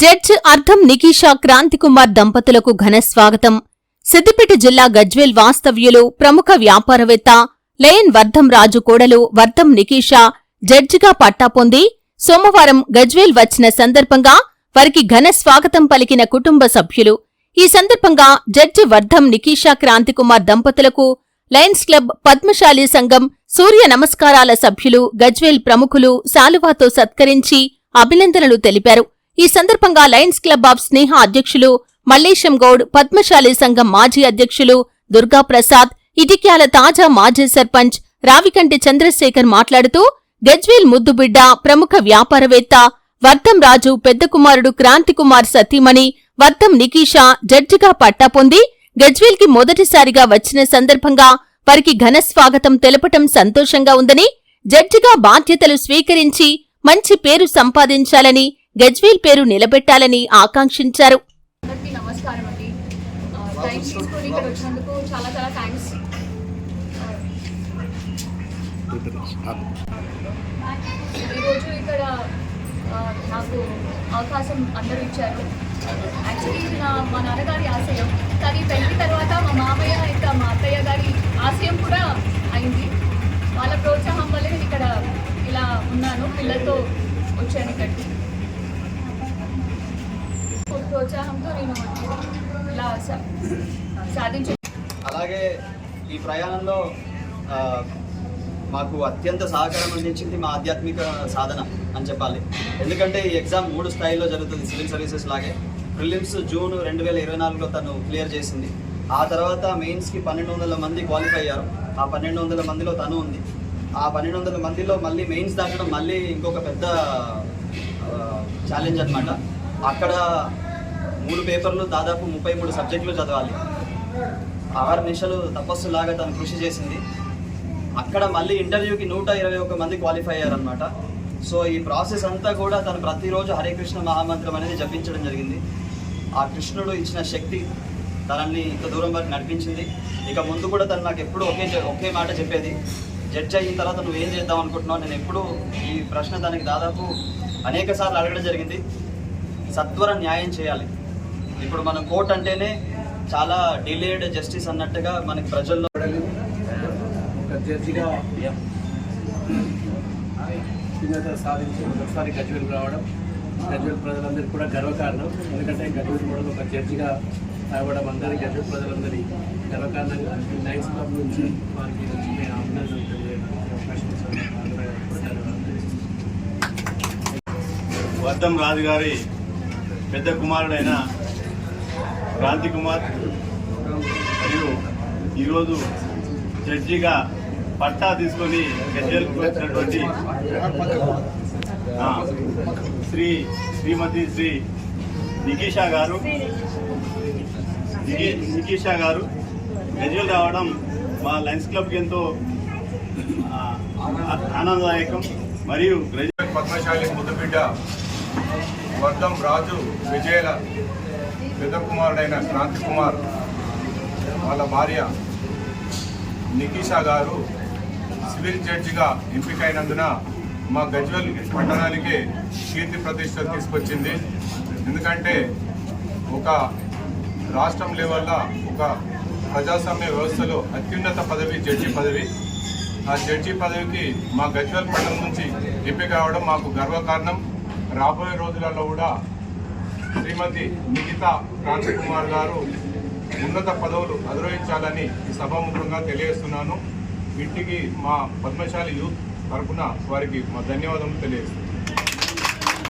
Judge అర్ధం నికీషా క్రాంతికుమార్ దంపతులకు ఘన స్వాగతం. సిద్దిపేట జిల్లా గజ్వేల్ వాస్తవ్యులు ప్రముఖ వ్యాపారవేత్త లయన్ వర్ధం రాజు కోడలు వర్ధం నికీషా జడ్జిగా పట్టా పొంది సోమవారం గజ్వేల్ వచ్చిన సందర్భంగా వారికి ఘన స్వాగతం పలికిన కుటుంబ సభ్యులు. ఈ సందర్భంగా జడ్జి వర్ధం నికీషా క్రాంతికుమార్ దంపతులకు లయన్స్ క్లబ్ పద్మశాలి సంఘం సూర్య నమస్కారాల సభ్యులు గజ్వేల్ ప్రముఖులు శాలువాతో సత్కరించి అభినందనలు తెలిపారు. ఈ సందర్భంగా లయన్స్ క్లబ్ ఆఫ్ స్నేహ అధ్యక్షులు మల్లేశం గౌడ్ పద్మశాలి సంఘం మాజీ అధ్యక్షులు దుర్గా ప్రసాద్ ఇటిక్యాల తాజా మాజీ సర్పంచ్ రావికంటి చంద్రశేఖర్ మాట్లాడుతూ గజ్వేల్ ముద్దుబిడ్డ ప్రముఖ వ్యాపారవేత్త వర్ధం రాజు పెద్ద కుమారుడు క్రాంతికుమార్ సతీమణి వర్ధం నికీషా జడ్జిగా పట్టా పొంది గజ్వేల్కి మొదటిసారిగా వచ్చిన సందర్భంగా వారికి ఘన స్వాగతం తెలపటం సంతోషంగా ఉందని జడ్జిగా బాధ్యతలు స్వీకరించి మంచి పేరు సంపాదించాలని గజ్వేల్ పేరు నిలబెట్టాలని ఆకాంక్షించారు. నమస్కారం అండి. టైం వచ్చినందుకు చాలా చాలా థ్యాంక్స్ ఈరోజు ఇక్కడ నాకు అవకాశం అందరూ ఇచ్చారు. యాక్చువల్లీ ఇది నా మా నాన్నగారి ఆశయం. కానీ పెళ్ళి తర్వాత మా మామయ్య ఇంకా మా అత్తయ్య గారి ఆశయం కూడా అయింది. వాళ్ళ ప్రోత్సాహం వల్ల నేను ఇక్కడ ఇలా ఉన్నాను. పిల్లలతో వచ్చాను ఇక్కడికి. ప్రోత్సాహంతో నేను ఇలా సాధించ అలాగే ఈ ప్రయాణంలో మాకు అత్యంత సహకారం అందించింది మా ఆధ్యాత్మిక సాధన అని చెప్పాలి. ఎందుకంటే ఈ ఎగ్జామ్ మూడు స్థాయిలో జరుగుతుంది సివిల్ సర్వీసెస్ లాగే. ప్రిలిమ్స్ జూన్ రెండు వేల ఇరవై నాలుగులో తను క్లియర్ చేసింది. ఆ తర్వాత మెయిన్స్కి పన్నెండు వందల మంది క్వాలిఫై అయ్యారు. ఆ పన్నెండు వందల మందిలో తను ఉంది. ఆ పన్నెండు వందల మందిలో మళ్ళీ మెయిన్స్ దాటడం మళ్ళీ ఇంకొక పెద్ద ఛాలెంజ్ అనమాట అక్కడ మూడు పేపర్లు దాదాపు ముప్పై మూడు సబ్జెక్టులు చదవాలి. ఆరు నిమిషాలు తపస్సులాగా తను కృషి చేసింది. అక్కడ మళ్ళీ ఇంటర్వ్యూకి నూట ఇరవై ఒక మంది క్వాలిఫై అయ్యారనమాట సో ఈ ప్రాసెస్ అంతా కూడా తను ప్రతిరోజు హరే కృష్ణ మహామంత్రం అనేది జపించడం జరిగింది. ఆ కృష్ణుడు ఇచ్చిన శక్తి తనని ఇంత దూరం వరకు నడిపించింది. ఇక ముందు కూడా తను నాకు ఎప్పుడు ఒకే ఒకే మాట చెప్పేది. జడ్జ్ అయిన తర్వాత నువ్వు ఏం చేద్దాం అనుకుంటున్నావు? నేను ఎప్పుడు ఈ ప్రశ్న తనకి దాదాపు అనేక సార్లు అడగడం జరిగింది. సత్వర న్యాయం చేయాలి. ఇప్పుడు మనం కోర్ట్ అంటేనే చాలా డిలేడ్ జస్టిస్ అన్నట్టుగా మనకి ప్రజల్లో ఒక జడ్జిగా సాధించి ఒకసారి గజ్వేల్ రావడం గజ్వేల్ ప్రజలందరికీ కూడా గర్వకారణం. ఎందుకంటే గజ్వేల్ కూడా ఒక జడ్జిగా రావడం అందరి గజ్వేల్ ప్రజలందరి గర్వకారణంగా లయన్స్ క్లబ్ నుంచి వారికి అభినందనలు వర్ధం రాజు గారి పెద్ద కుమారుడైన క్రాంతి కుమార్ మరియు ఈరోజు జడ్జిగా పట్టా తీసుకొని గజ్జలకు వచ్చినటువంటి శ్రీ శ్రీమతి శ్రీ నికీషా గారు. నికీ నికీషా గారు గజ్జలు రావడం మా లయన్స్ క్లబ్కి ఎంతో ఆనందదాయకం. మరియు గ్రజ పద్మశాలి ముద్దుబిడ్డ వర్ధం రాజు విజయల పెద్ద కుమారుడైన క్రాంతి కుమార్ వాళ్ళ భార్య నికీషా గారు సివిల్ జడ్జిగా ఎంపికైనందున మా గజ్వెల్ పట్టణానికే కీర్తి ప్రతిష్ట తీసుకొచ్చింది. ఎందుకంటే ఒక రాష్ట్రం లెవెల్లో ఒక ప్రజాస్వామ్య వ్యవస్థలో అత్యున్నత పదవి జడ్జి పదవి. ఆ జడ్జి పదవికి మా గజ్వెల్ పట్టణం నుంచి ఎంపిక కావడం మాకు గర్వకారణం. రాబోయే రోజులలో కూడా శ్రీమతి నిఖితా క్రాంతి కుమార్ గారు ఉన్నత పదవులు అధిరోహించాలని ఈ సభాముఖంగా తెలియజేస్తున్నాను. ఇంటికి మా పద్మశాలి యూత్ తరఫున వారికి మా ధన్యవాదములు తెలియజేస్తున్నాను.